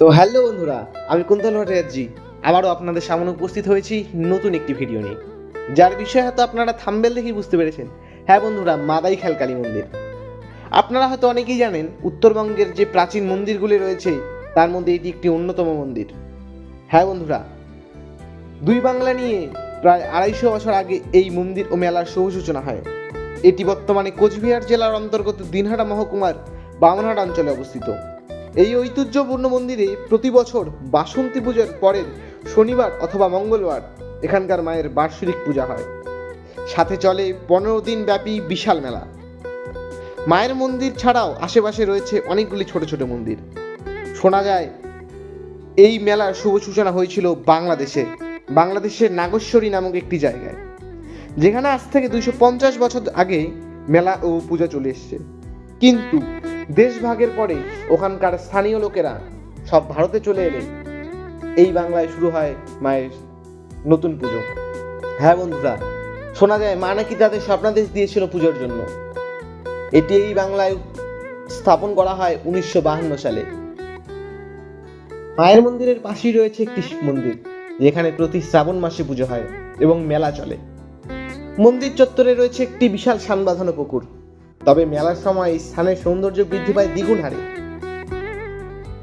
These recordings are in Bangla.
তো হ্যালো বন্ধুরা, আমি কুন্তল ভট্টাচার্যি। আবারও আপনাদের সামনে উপস্থিত হয়েছি নতুন একটি ভিডিও নিয়ে। যার বিষয়ে হয়তো আপনারা থাম্বেল দেখেই বুঝতে পেরেছেন। হ্যাঁ বন্ধুরা, মাদাই খেল কালী মন্দির। আপনারা হয়তো অনেকেই জানেন, উত্তরবঙ্গের যে প্রাচীন মন্দিরগুলি রয়েছে, তার মধ্যে এটি একটি অন্যতম মন্দির। হ্যাঁ বন্ধুরা, দুই বাংলা নিয়ে প্রায় আড়াইশো বছর আগে এই মন্দির ও মেলার শুভ সূচনা হয়। এটি বর্তমানে কোচবিহার জেলার অন্তর্গত দিনহাটা মহকুমার বামনহাট অঞ্চলে অবস্থিত। এই ঐতিহ্যপূর্ণ মন্দিরে প্রতি বছর বাসন্তী পুজোর পরের শনিবার অথবা মঙ্গলবার এখানকার মায়ের বার্ষিক পূজা হয়। সাথে চলে পনেরো দিন ব্যাপী বিশাল মেলা। মায়ের মন্দির ছাড়াও আশেপাশে রয়েছে অনেকগুলি ছোট ছোট মন্দির। শোনা যায়, এই মেলার শুভ সূচনা হয়েছিল বাংলাদেশে, বাংলাদেশের নাগেশ্বরী নামক একটি জায়গায়, যেখানে আজ থেকে দুইশো পঞ্চাশ বছর আগে মেলা ও পূজা চলে এসছে। কিন্তু দেশভাগের পরে ওখানকার স্থানীয় লোকেরা সব ভারতে চলে এলে এই বাংলায় শুরু হয় মায়ের নতুন পুজো। হ্যাঁ বন্ধুরা, শোনা যায় মা নাকি তাদের স্বপ্নাদেশ দিয়েছিল পুজোর জন্য। এটি এই বাংলায় স্থাপন করা হয় উনিশশো সালে। মায়ের মন্দিরের পাশেই রয়েছে একটি মন্দির, যেখানে প্রতি শ্রাবণ মাসে পুজো হয় এবং মেলা চলে। মন্দির চত্বরে রয়েছে একটি বিশাল সান বাঁধানো পুকুর। তবে মেলার সময় স্থানের সৌন্দর্য বৃদ্ধি পায় দ্বিগুণ হারে।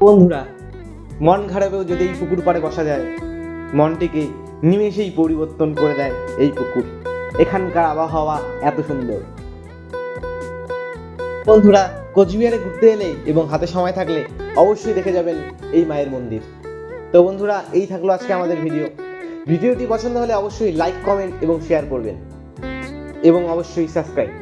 বন্ধুরা, মন খারাপেও যদি এই পুকুর পাড়ে বসা যায়, মনটিকে নিমেষেই পরিবর্তন করে দেয় এই পুকুর। এখানকার আবহাওয়া এত সুন্দর। বন্ধুরা, কোচবিহারে ঘুরতে এলে এবং হাতে সময় থাকলে অবশ্যই দেখে যাবেন এই মায়ের মন্দির। তো বন্ধুরা, এই থাকল আজকে আমাদের ভিডিও। ভিডিওটি পছন্দ হলে অবশ্যই লাইক কমেন্ট এবং শেয়ার করবেন। এবং অবশ্যই সাবস্ক্রাইব